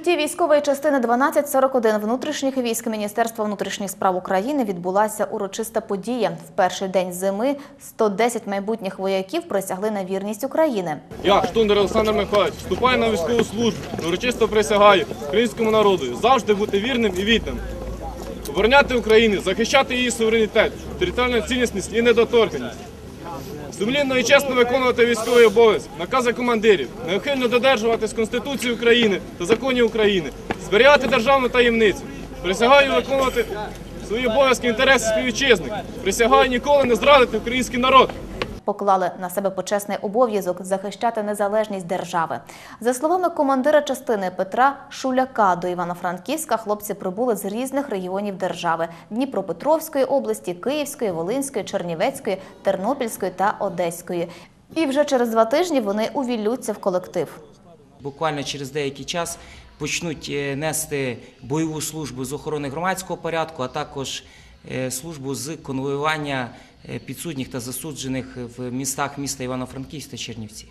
укритті військової частини 1241 внутрішніх військ Міністерства внутрішніх справ України відбулася урочиста подія. В перший день зими 110 майбутніх вояків присягли на вірність України. Я, Штундер Олександр Михайлович, вступаю на військову службу, урочисто присягаю українському народу завжди бути вірним і відданим. Обороняти Україну, захищати її суверенітет, територіальну цілісність і недоторканність. Сумлінно і чесно виконувати військовий обов'язок, накази командирів, неухильно додержуватись Конституції України та законів України, зберігати державну таємницю. Присягаю виконувати свої обов'язки інтереси співвітчизників. Присягаю ніколи не зрадити український народ. Поклали на себе почесний обов'язок захищати незалежність держави. За словами командира частини Петра Шуляка, до Івано-Франківська хлопці прибули з різних регіонів держави: Дніпропетровської області, Київської, Волинської, Чернівецької, Тернопільської та Одеської. І вже через два тижні вони увіллються в колектив. Буквально через деякий час почнуть е, нести бойову службу з охорони громадського порядку, а також службу з конвоювання підсудних підсудніх та засуджених в містах міста Івано-Франківськ та Чернівці.